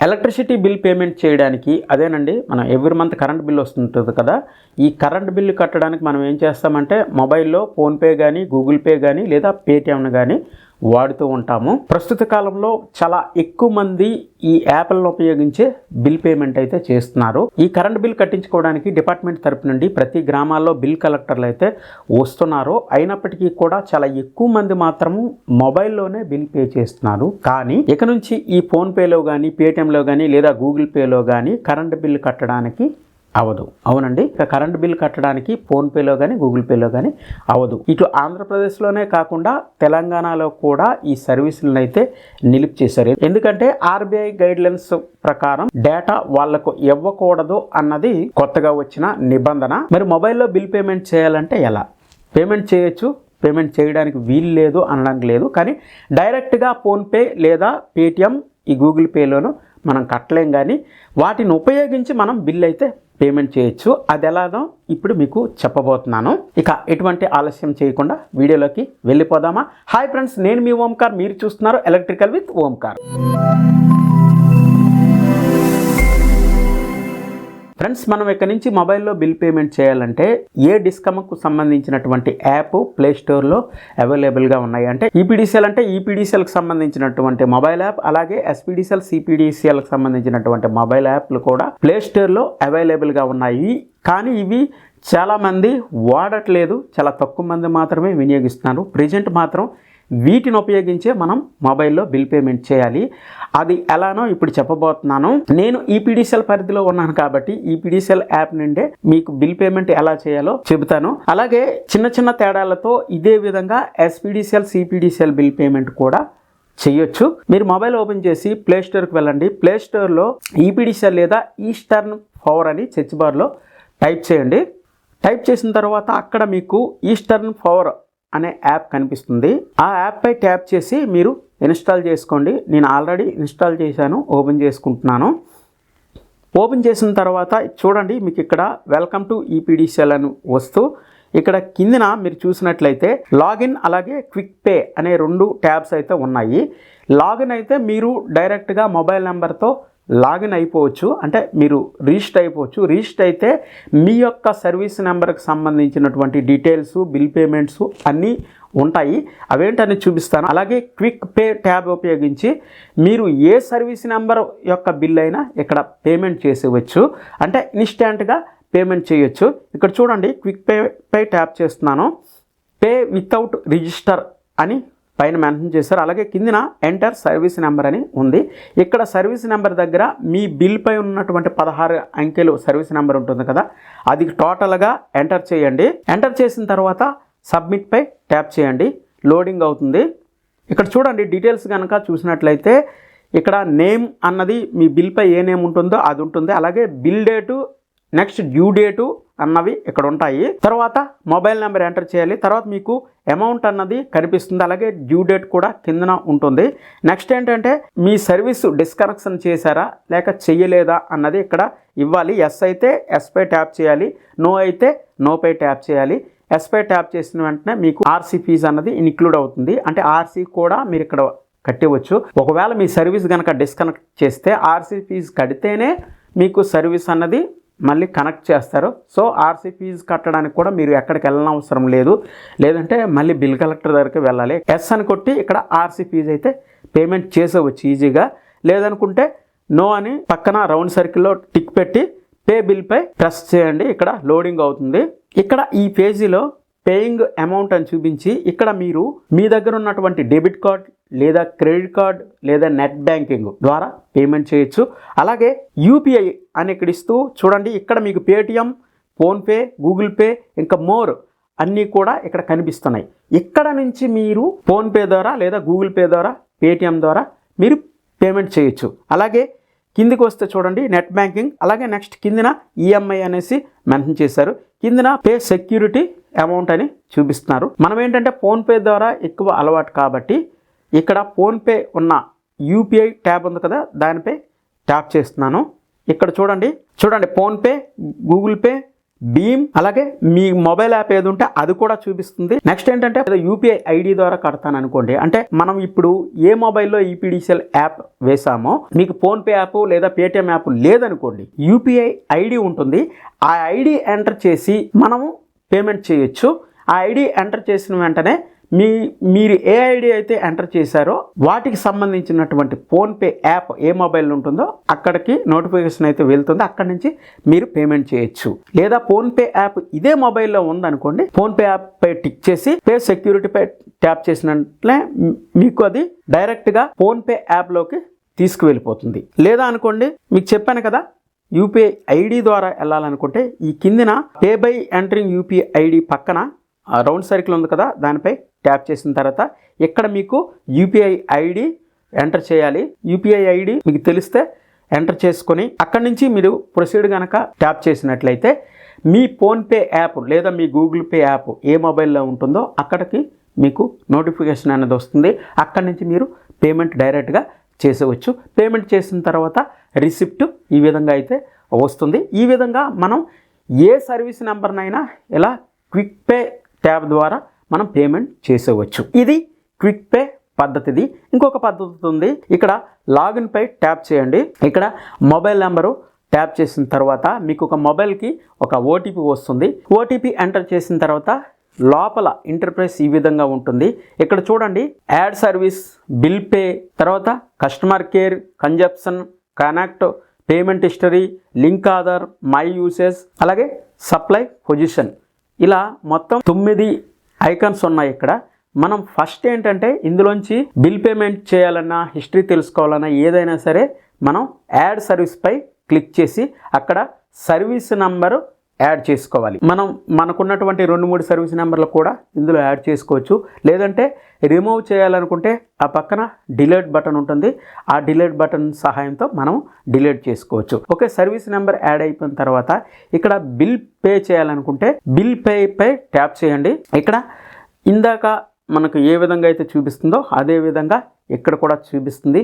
Electricity bill payment చేయడానికి అదేనండి మనం ఎవ్రీ మంత్ కరెంట్ బిల్ వస్తుంటుంది కదా ఈ కరెంట్ బిల్లు కట్టడానికి మనం ఏం చేస్తామంటే మొబైల్లో ఫోన్పే కానీ గూగుల్ పే కానీ లేదా పేటిఎం కానీ వాడుతూ ఉంటాము. ప్రస్తుత కాలంలో చాలా ఎక్కువ మంది ఈ యాప్లను ఉపయోగించే బిల్ పేమెంట్ అయితే చేస్తున్నారు. ఈ కరెంట్ బిల్ కట్టించుకోవడానికి డిపార్ట్మెంట్ తరపు నుండి ప్రతి గ్రామాల్లో బిల్ కలెక్టర్లు అయితే వస్తున్నారు. అయినప్పటికీ కూడా చాలా ఎక్కువ మంది మాత్రము మొబైల్లోనే బిల్ పే చేస్తున్నారు. కానీ ఇక నుంచి ఈ ఫోన్పేలో కానీ పేటిఎంలో కానీ లేదా గూగుల్ పేలో కానీ కరెంట్ బిల్ కట్టడానికి అవదు. అవునండి. ఇక కరెంట్ బిల్ కట్టడానికి ఫోన్పేలో కానీ గూగుల్ పేలో కానీ అవదు. ఇటు ఆంధ్రప్రదేశ్లోనే కాకుండా తెలంగాణలో కూడా ఈ సర్వీసులను అయితే నిలిపి చేశారు. ఎందుకంటే ఆర్బీఐ గైడ్లైన్స్ ప్రకారం డేటా వాళ్ళకు ఇవ్వకూడదు అన్నది కొత్తగా వచ్చిన నిబంధన. మరి మొబైల్లో బిల్ పేమెంట్ చేయాలంటే ఎలా? పేమెంట్ చేయొచ్చు. పేమెంట్ చేయడానికి వీలు లేదు అనడానికి లేదు. కానీ డైరెక్ట్గా ఫోన్పే లేదా పేటిఎం ఈ గూగుల్ పేలోను మనం కట్టలేం కానీ వాటిని ఉపయోగించి మనం బిల్ అయితే పేమెంట్ చేయొచ్చు. అది ఎలాగో ఇప్పుడు మీకు చెప్పబోతున్నాను. ఇక ఎటువంటి ఆలస్యం చేయకుండా వీడియోలోకి వెళ్ళిపోదామా? హాయ్ ఫ్రెండ్స్ నేను మీ ఓంకార్. మీరు చూస్తున్నారు ఎలక్ట్రికల్ విత్ ఓంకార్. ఫ్రెండ్స్ మనం ఇక్కడ నుంచి మొబైల్లో బిల్ పేమెంట్ చేయాలంటే ఏ డిస్కమ్కు సంబంధించినటువంటి యాప్ ప్లే స్టోర్లో అవైలబుల్గా ఉన్నాయి? అంటే ఈపీడీసీఎల్ అంటే ఈపీడీసీఎల్కి సంబంధించినటువంటి మొబైల్ యాప్ అలాగే ఎస్పీడీసీఎల్ సిపిడిసిఎల్కి సంబంధించినటువంటి మొబైల్ యాప్లు కూడా ప్లే స్టోర్లో అవైలబుల్గా ఉన్నాయి. కానీ ఇవి చాలామంది వాడట్లేదు చాలా తక్కువ మంది మాత్రమే వినియోగిస్తున్నారు. ప్రజెంట్ మాత్రం వీటిని ఉపయోగించే మనం మొబైల్లో బిల్ పేమెంట్ చేయాలి. అది ఎలానో ఇప్పుడు చెప్పబోతున్నాను. నేను ఈపీడీసీఎల్ పరిధిలో ఉన్నాను కాబట్టి ఈపీడీసీఎల్ యాప్ నుండే మీకు బిల్ పేమెంట్ ఎలా చేయాలో చెబుతాను. అలాగే చిన్న చిన్న తేడాలతో ఇదే విధంగా ఎస్పీడీసీఎల్ సిపిడిసిఎల్ బిల్ పేమెంట్ కూడా చేయొచ్చు. మీరు మొబైల్ ఓపెన్ చేసి ప్లే స్టోర్కి వెళ్ళండి. ప్లే స్టోర్లో ఈపీడీసీఎల్ లేదా ఈస్టర్న్ పవర్ అని సెర్చ్ బార్లో టైప్ చేయండి. టైప్ చేసిన తర్వాత అక్కడ మీకు ఈస్టర్న్ పవర్ అనే యాప్ కనిపిస్తుంది. ఆ యాప్పై ట్యాప్ చేసి మీరు ఇన్స్టాల్ చేసుకోండి. నేను ఆల్రెడీ ఇన్స్టాల్ చేశాను ఓపెన్ చేసుకుంటున్నాను. ఓపెన్ చేసిన తర్వాత చూడండి మీకు ఇక్కడ వెల్కమ్ టు ఈపీడీసీఎల్ అని వస్తూ ఇక్కడ కిందన మీరు చూసినట్లయితే లాగిన్ అలాగే క్విక్ పే అనే రెండు ట్యాబ్స్ అయితే ఉన్నాయి. లాగిన్ అయితే మీరు డైరెక్ట్గా మొబైల్ నెంబర్తో లాగిన్ అయిపోవచ్చు. అంటే మీరు రిజిస్టర్ అయిపోవచ్చు. రిజిస్టర్ అయితే మీ యొక్క సర్వీస్ నెంబర్కి సంబంధించినటువంటి డీటెయిల్స్ బిల్ పేమెంట్స్ అన్నీ ఉంటాయి. అవేంటని చూపిస్తాను. అలాగే క్విక్ పే ట్యాబ్ ఉపయోగించి మీరు ఏ సర్వీస్ నెంబర్ యొక్క బిల్ అయినా ఇక్కడ పేమెంట్ చేసేవచ్చు. అంటే ఇన్స్టాంట్గా పేమెంట్ చేయొచ్చు. ఇక్కడ చూడండి క్విక్ పే పే ట్యాప్ చేస్తున్నాను. పే వితౌట్ రిజిస్టర్ అని పైన మెన్షన్ చేశారు. అలాగే కిందిన ఎంటర్ సర్వీస్ నెంబర్ అని ఉంది. ఇక్కడ సర్వీస్ నెంబర్ దగ్గర మీ బిల్ పై ఉన్నటువంటి పదహారు అంకెలు సర్వీస్ నెంబర్ ఉంటుంది కదా అది టోటల్గా ఎంటర్ చేయండి. ఎంటర్ చేసిన తర్వాత సబ్మిట్పై ట్యాప్ చేయండి. లోడింగ్ అవుతుంది. ఇక్కడ చూడండి డీటెయిల్స్ కనుక చూసినట్లయితే ఇక్కడ నేమ్ అన్నది మీ బిల్పై ఏ నేమ్ ఉంటుందో అది ఉంటుంది. అలాగే bill date next due date అన్నవి ఇక్కడ ఉంటాయి. తర్వాత మొబైల్ నెంబర్ ఎంటర్ చేయాలి. తర్వాత మీకు అమౌంట్ అన్నది కనిపిస్తుంది. అలాగే డ్యూ డేట్ కూడా కిందన ఉంటుంది. నెక్స్ట్ ఏంటంటే మీ సర్వీస్ డిస్కనెక్షన్ చేశారా? లేక చెయ్యలేదా? అన్నది ఇక్కడ ఇవ్వాలి. ఎస్ అయితే ఎస్పై ట్యాప్ చేయాలి. నో అయితే నోపై ట్యాప్ చేయాలి. ఎస్పై ట్యాప్ చేసిన వెంటనే మీకు ఆర్సీ ఫీజు అన్నది ఇన్క్లూడ్ అవుతుంది. అంటే ఆర్సీ కూడా మీరు ఇక్కడ కట్టవచ్చు. ఒకవేళ మీ సర్వీస్ కనుక డిస్కనెక్ట్ చేస్తే ఆర్సీ ఫీజు కడితేనే మీకు సర్వీస్ అన్నది మళ్ళీ కనెక్ట్ చేస్తారు. సో ఆర్సీ ఫీజు కట్టడానికి కూడా మీరు ఎక్కడికి వెళ్ళనవసరం అవసరం లేదు. లేదంటే మళ్ళీ బిల్ కలెక్టర్ దగ్గరికి వెళ్ళాలి. ఎస్ అని కొట్టి ఇక్కడ ఆర్సీ ఫీజు అయితే పేమెంట్ చేసేవచ్చు ఈజీగా లేదనుకుంటే నో అని పక్కన రౌండ్ సర్కిల్లో టిక్ పెట్టి పే బిల్పై ప్రెస్ చేయండి. ఇక్కడ లోడింగ్ అవుతుంది. ఇక్కడ ఈ పేజీలో పేయింగ్ అమౌంట్ అని చూపించి ఇక్కడ మీరు మీ దగ్గర ఉన్నటువంటి డెబిట్ కార్డ్ లేదా క్రెడిట్ కార్డ్ లేదా నెట్ బ్యాంకింగ్ ద్వారా పేమెంట్ చేయొచ్చు. అలాగే యూపీఐ అని ఇక్కడ ఇస్తూ చూడండి ఇక్కడ మీకు పేటిఎం ఫోన్పే గూగుల్ పే ఇంకా మోర్ అన్నీ కూడా ఇక్కడ కనిపిస్తున్నాయి. ఇక్కడ నుంచి మీరు ఫోన్పే ద్వారా లేదా గూగుల్ పే ద్వారా పేటిఎం ద్వారా మీరు పేమెంట్ చేయొచ్చు. అలాగే కిందికి వస్తే చూడండి నెట్ బ్యాంకింగ్ అలాగే నెక్స్ట్ కిందిన ఈఎంఐ అనేసి మెన్షన్ చేశారు. కిందిన పే సెక్యూరిటీ అమౌంట్ అని చూపిస్తున్నారు. మనం ఏంటంటే ఫోన్పే ద్వారా ఎక్కువ అలవాటు కాబట్టి ఇక్కడ ఫోన్పే ఉన్న యూపీఐ ట్యాబ్ ఉంది కదా దానిపై ట్యాప్ చేస్తున్నాను. ఇక్కడ చూడండి చూడండి ఫోన్పే గూగుల్ పే భీమ్ అలాగే మీ మొబైల్ యాప్ ఏది ఉంటే అది కూడా చూపిస్తుంది. నెక్స్ట్ ఏంటంటే యూపీఐ ఐడి ద్వారా కడతాను అనుకోండి. అంటే మనం ఇప్పుడు ఏ మొబైల్లో ఈపీడీసీఎల్ యాప్ వేసామో మీకు ఫోన్పే యాప్ లేదా పేటిఎం యాప్ లేదనుకోండి యూపీఐ ఐడి ఉంటుంది. ఆ ఐడి ఎంటర్ చేసి మనము పేమెంట్ చేయొచ్చు. ఆ ఐడి ఎంటర్ చేసిన వెంటనే మీ మీరు ఏ ఐడి అయితే ఎంటర్ చేశారో వాటికి సంబంధించినటువంటి ఫోన్పే యాప్ ఏ మొబైల్ ఉంటుందో అక్కడికి నోటిఫికేషన్ అయితే వెళ్తుందో. అక్కడి నుంచి మీరు పేమెంట్ చేయొచ్చు. లేదా ఫోన్పే యాప్ ఇదే మొబైల్లో ఉందనుకోండి ఫోన్పే యాప్ పై టిక్ చేసి పే సెక్యూరిటీపై ట్యాప్ చేసినట్లే మీకు అది డైరెక్ట్గా ఫోన్పే యాప్లోకి తీసుకువెళ్ళిపోతుంది. లేదా అనుకోండి మీకు చెప్పాను కదా యూపీఐ ఐడి ద్వారా వెళ్ళాలనుకుంటే ఈ కిందిన pay by entering UPI ID పక్కన రౌండ్ సర్కిల్ ఉంది కదా దానిపై ట్యాప్ చేసిన తర్వాత ఇక్కడ మీకు యూపీఐ ఐడి ఎంటర్ చేయాలి. యూపీఐ ఐడి మీకు తెలిస్తే ఎంటర్ చేసుకొని అక్కడి నుంచి మీరు ప్రొసీడ్ కనుక ట్యాప్ చేసినట్లయితే మీ ఫోన్పే యాప్ లేదా మీ గూగుల్ పే యాప్ ఏ మొబైల్లో ఉంటుందో అక్కడికి మీకు నోటిఫికేషన్ అనేది వస్తుంది. అక్కడి నుంచి మీరు పేమెంట్ డైరెక్ట్గా చేసేవచ్చు. పేమెంట్ చేసిన తర్వాత రిసిప్ట్ ఈ విధంగా అయితే వస్తుంది. ఈ విధంగా మనం ఏ సర్వీస్ నెంబర్నైనా ఇలా క్విక్ పే ట్యాబ్ ద్వారా మనం పేమెంట్ చేసేవచ్చు. ఇది క్విక్ పే పద్ధతిది. ఇంకొక పద్ధతి ఉంది. ఇక్కడ లాగిన్పై ట్యాప్ చేయండి. ఇక్కడ మొబైల్ నెంబరు ట్యాప్ చేసిన తర్వాత మీకు ఒక మొబైల్కి ఒక ఓటీపీ వస్తుంది. ఓటీపీ ఎంటర్ చేసిన తర్వాత లోపల ఇంటర్ప్రైస్ ఈ విధంగా ఉంటుంది. ఇక్కడ చూడండి యాడ్ సర్వీస్ బిల్ పే తర్వాత customer care consumption connect payment history link Aadhaar my usage అలాగే సప్లై పొజిషన్ ఇలా మొత్తం తొమ్మిది ఐకాన్స్ ఉన్నాయి ఇక్కడ. మనం ఫస్ట్ ఏంటంటే ఇందులోంచి బిల్ పేమెంట్ చేయాలన్నా హిస్టరీ తెలుసుకోవాలన్నా ఏదైనా సరే మనం యాడ్ సర్వీస్పై క్లిక్ చేసి అక్కడ సర్వీస్ నంబరు యాడ్ చేసుకోవాలి. మనం మనకున్నటువంటి రెండు మూడు సర్వీస్ నెంబర్లు కూడా ఇందులో యాడ్ చేసుకోవచ్చు. లేదంటే రిమూవ్ చేయాలనుకుంటే ఆ పక్కన డిలీట్ బటన్ ఉంటుంది. ఆ డిలీట్ బటన్ సహాయంతో మనం డిలీట్ చేసుకోవచ్చు. ఓకే సర్వీస్ నెంబర్ యాడ్ అయిపోయిన తర్వాత ఇక్కడ బిల్ పే చేయాలనుకుంటే బిల్ పే పై ట్యాప్ చేయండి. ఇక్కడ ఇందాక మనకు ఏ విధంగా అయితే చూపిస్తుందో అదే విధంగా ఇక్కడ కూడా చూపిస్తుంది.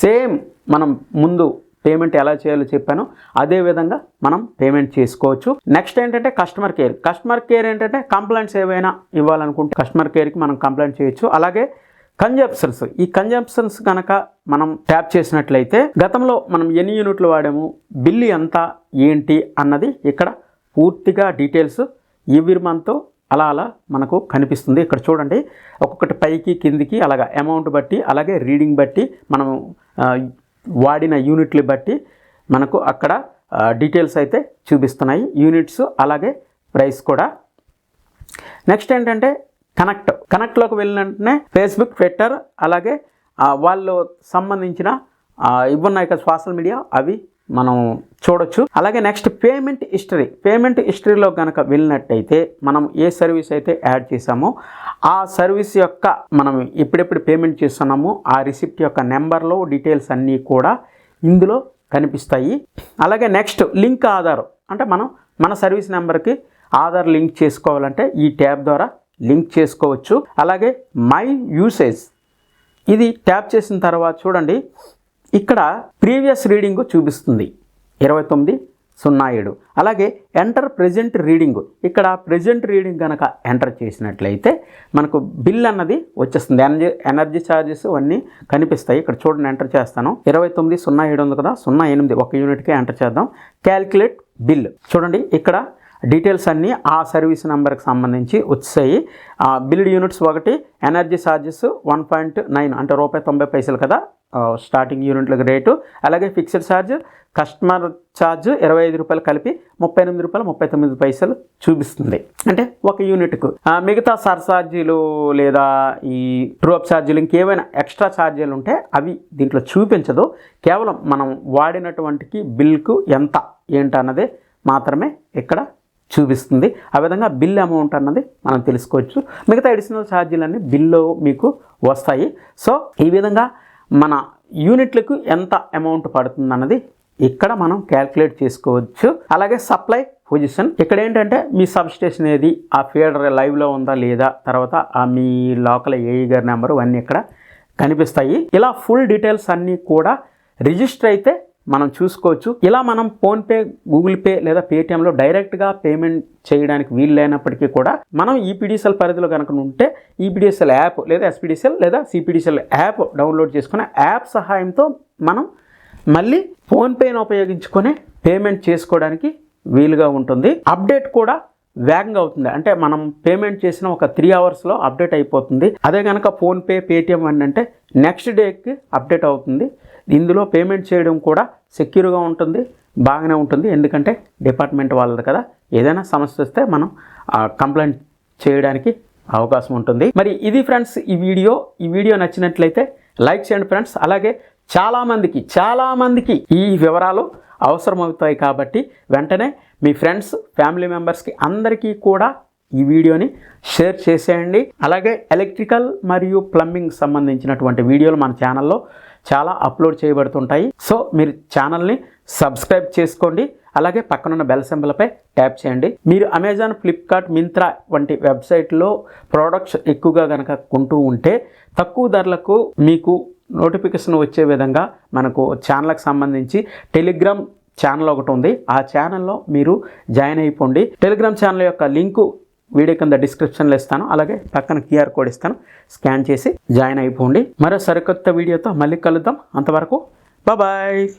సేమ్ మనం ముందు పేమెంట్ ఎలా చేయాలో చెప్పాను. అదే విధంగా మనం పేమెంట్ చేసుకోవచ్చు. నెక్స్ట్ ఏంటంటే కస్టమర్ కేర్ కస్టమర్ కేర్ ఏంటంటే కంప్లైంట్స్ ఏవైనా ఇవ్వాలనుకుంటే కస్టమర్ కేర్కి మనం కంప్లైంట్ చేయొచ్చు. అలాగే కంజంప్షన్స్ ఈ కంజంప్షన్స్ కనుక మనం ట్యాప్ చేసినట్లయితే గతంలో మనం ఎన్ని యూనిట్లు వాడాము బిల్లు ఎంత ఏంటి అన్నది ఇక్కడ పూర్తిగా డీటెయిల్స్ ఎవ్రీ మంత్ అలా అలా మనకు కనిపిస్తుంది. ఇక్కడ చూడండి ఒక్కొక్కటి పైకి కిందికి అలాగా అమౌంట్ బట్టి అలాగే రీడింగ్ బట్టి మనం వాడిన యూనిట్లు బట్టి మనకు అక్కడ డీటెయిల్స్ అయితే చూపిస్తున్నాయి. యూనిట్స్ అలాగే ప్రైస్ కూడా. నెక్స్ట్ ఏంటంటే కనెక్ట్ కనెక్ట్లోకి వెళ్ళిన వెంటనే ఫేస్బుక్ ట్విట్టర్ అలాగే వాళ్ళు సంబంధించిన ఆ, ఇవి ఉన్నాయి కదా సోషల్ మీడియా అవి మనం చూడొచ్చు. అలాగే నెక్స్ట్ పేమెంట్ హిస్టరీ. పేమెంట్ హిస్టరీలో కనుక వెళ్ళినట్టయితే మనం ఏ సర్వీస్ అయితే యాడ్ చేసామో ఆ సర్వీస్ యొక్క మనం ఎప్పుడెప్పుడు పేమెంట్ చేస్తున్నామో ఆ రిసిప్ట్ యొక్క నెంబర్లో డీటెయిల్స్ అన్నీ కూడా ఇందులో కనిపిస్తాయి. అలాగే నెక్స్ట్ లింక్ ఆధార్. అంటే మనం మన సర్వీస్ నెంబర్కి ఆధార్ లింక్ చేసుకోవాలంటే ఈ ట్యాబ్ ద్వారా లింక్ చేసుకోవచ్చు. అలాగే మై యూసేజ్. ఇది ట్యాప్ చేసిన తర్వాత చూడండి. ఇక్కడ ప్రీవియస్ రీడింగ్ చూపిస్తుంది. ఇరవై తొమ్మిది సున్నా ఏడు. అలాగే ఎంటర్ ప్రెజెంట్ రీడింగ్. ఇక్కడ ప్రెజెంట్ రీడింగ్ కనుక ఎంటర్ చేసినట్లయితే మనకు బిల్ అన్నది వచ్చేస్తుంది. ఎనర్జీ ఎనర్జీ ఛార్జెస్ అన్నీ కనిపిస్తాయి. ఇక్కడ చూడండి ఎంటర్ చేస్తాను. ఇరవై తొమ్మిది సున్నా ఏడు ఉంది కదా సున్నా ఎనిమిది. ఒక యూనిట్కే ఎంటర్ చేద్దాం. Calculate bill. చూడండి ఇక్కడ డీటెయిల్స్ అన్నీ ఆ సర్వీస్ నెంబర్కి సంబంధించి వచ్చాయి ఆ, బిల్డ్ యూనిట్స్ ఒకటి energy charges one point nine అంటే రూపాయి తొంభై పైసలు కదా స్టార్టింగ్ యూనిట్లకు రేటు. అలాగే ఫిక్స్డ్ ఛార్జ్ కస్టమర్ ఛార్జ్ ఇరవై ఐదు రూపాయలు కలిపి ముప్పై ఎనిమిది రూపాయలు ముప్పై తొమ్మిది పైసలు చూపిస్తుంది. అంటే ఒక యూనిట్కు మిగతా సర్ఛార్జీలు లేదా ఈ ట్రూఅప్ ఛార్జీలు ఇంకేమైనా ఎక్స్ట్రా ఛార్జీలు ఉంటే అవి దీంట్లో చూపించదు. కేవలం మనం వాడినటువంటికి బిల్కు ఎంత ఏంటన్నదే మాత్రమే ఇక్కడ చూపిస్తుంది. ఆ విధంగా బిల్ అమౌంట్ అన్నది మనం తెలుసుకోవచ్చు. మిగతా అడిషనల్ ఛార్జీలన్నీ బిల్లో మీకు వస్తాయి. సో ఈ విధంగా మన యూనిట్లకు ఎంత అమౌంట్ పడుతుంది అన్నది ఇక్కడ మనం క్యాల్కులేట్ చేసుకోవచ్చు. అలాగే సప్లై పొజిషన్ ఇక్కడ ఏంటంటే మీ సబ్ స్టేషన్ ఏది? ఆ ఫీడర్ లైవ్లో ఉందా లేదా? తర్వాత ఆ మీ లోకల్ ఏఈ గారి నెంబరు అన్నీ ఇక్కడ కనిపిస్తాయి. ఇలా ఫుల్ డీటెయిల్స్ అన్నీ కూడా రిజిస్టర్ అయితే మనం చూసుకోవచ్చు. ఇలా మనం ఫోన్పే గూగుల్ పే లేదా పేటిఎంలో డైరెక్ట్గా పేమెంట్ చేయడానికి వీలు లేనప్పటికీ కూడా మనం ఈపీడీసీఎల్ పరిధిలో కనుక ఉంటే ఈపీడీసీఎల్ యాప్ లేదా ఎస్పీడీసీఎల్ లేదా సిపిడిసిఎల్ యాప్ డౌన్లోడ్ చేసుకునే యాప్ సహాయంతో మనం మళ్ళీ ఫోన్పేని ఉపయోగించుకొని పేమెంట్ చేసుకోవడానికి వీలుగా ఉంటుంది. అప్డేట్ కూడా వేగంగా అవుతుంది. అంటే మనం పేమెంట్ చేసిన ఒక త్రీ అవర్స్లో అప్డేట్ అయిపోతుంది. అదే కనుక ఫోన్పే పేటిఎం అని అంటే నెక్స్ట్ డేకి అప్డేట్ అవుతుంది. ఇందులో పేమెంట్ చేయడం కూడా సెక్యూర్గా ఉంటుంది బాగానే ఉంటుంది. ఎందుకంటే డిపార్ట్మెంట్ వాళ్ళది కదా. ఏదైనా సమస్య వస్తే మనం కంప్లైంట్ చేయడానికి అవకాశం ఉంటుంది. మరి ఇది ఫ్రెండ్స్ ఈ వీడియో. ఈ వీడియో నచ్చినట్లయితే లైక్ చేయండి ఫ్రెండ్స్. అలాగే చాలామందికి చాలామందికి ఈ వివరాలు అవసరమవుతాయి కాబట్టి వెంటనే మీ ఫ్రెండ్స్ ఫ్యామిలీ మెంబర్స్కి అందరికీ కూడా ఈ వీడియోని షేర్ చేసేయండి. అలాగే ఎలక్ట్రికల్ మరియు ప్లంబింగ్ సంబంధించినటువంటి వీడియోలు మన ఛానల్లో చాలా అప్లోడ్ చేయబడుతుంటాయి. సో మీరు ఛానల్ని సబ్స్క్రైబ్ చేసుకోండి. అలాగే పక్కనున్న బెల్ సింబల్పై ట్యాప్ చేయండి. మీరు అమెజాన్ ఫ్లిప్కార్ట్ మింత్రా వంటి వెబ్సైట్లో ప్రోడక్ట్స్ ఎక్కువగా కనుక కొంటూ ఉంటే తక్కువ ధరలకు మీకు నోటిఫికేషన్ వచ్చే విధంగా మనకు ఛానల్కి సంబంధించి టెలిగ్రామ్ ఛానల్ ఒకటి ఉంది. ఆ ఛానల్లో మీరు జాయిన్ అయిపోండి. టెలిగ్రామ్ ఛానల్ యొక్క లింకు వీడియో కింద డిస్క్రిప్షన్లో ఇస్తాను. అలాగే పక్కన క్యూఆర్ కోడ్ ఇస్తాను. స్కాన్ చేసి జాయిన్ అయిపోండి. మరో సరికొత్త వీడియోతో మళ్ళీ కలుద్దాం. అంతవరకు బాయ్